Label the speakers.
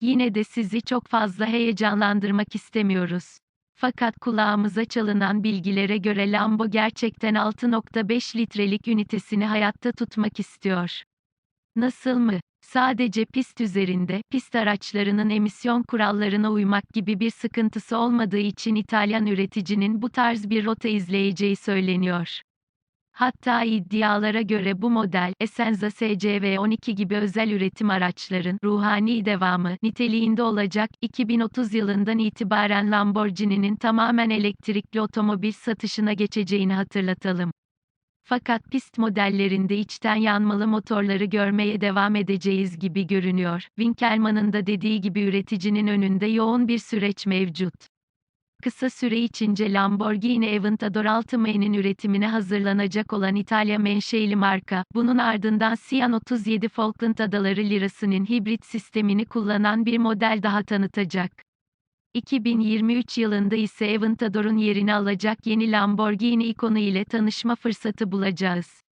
Speaker 1: Yine de sizi çok fazla heyecanlandırmak istemiyoruz. Fakat kulağımıza çalınan bilgilere göre Lambo gerçekten 6.5 litrelik ünitesini hayatta tutmak istiyor. Nasıl mı? Sadece pist üzerinde, pist araçlarının emisyon kurallarına uymak gibi bir sıkıntısı olmadığı için İtalyan üreticinin bu tarz bir rota izleyeceği söyleniyor. Hatta iddialara göre bu model, Essenza SCV12 gibi özel üretim araçların ruhani devamı niteliğinde olacak. 2030 yılından itibaren Lamborghini'nin tamamen elektrikli otomobil satışına geçeceğini hatırlatalım. Fakat pist modellerinde içten yanmalı motorları görmeye devam edeceğiz gibi görünüyor. Winkelmann'ın da dediği gibi üreticinin önünde yoğun bir süreç mevcut. Kısa süre içince Lamborghini Aventador Ultimate'nin üretimine hazırlanacak olan İtalya menşeli marka, bunun ardından Sian 37 Falkland Adaları lirasının hibrit sistemini kullanan bir model daha tanıtacak. 2023 yılında ise Aventador'un yerini alacak yeni Lamborghini ikonu ile tanışma fırsatı bulacağız.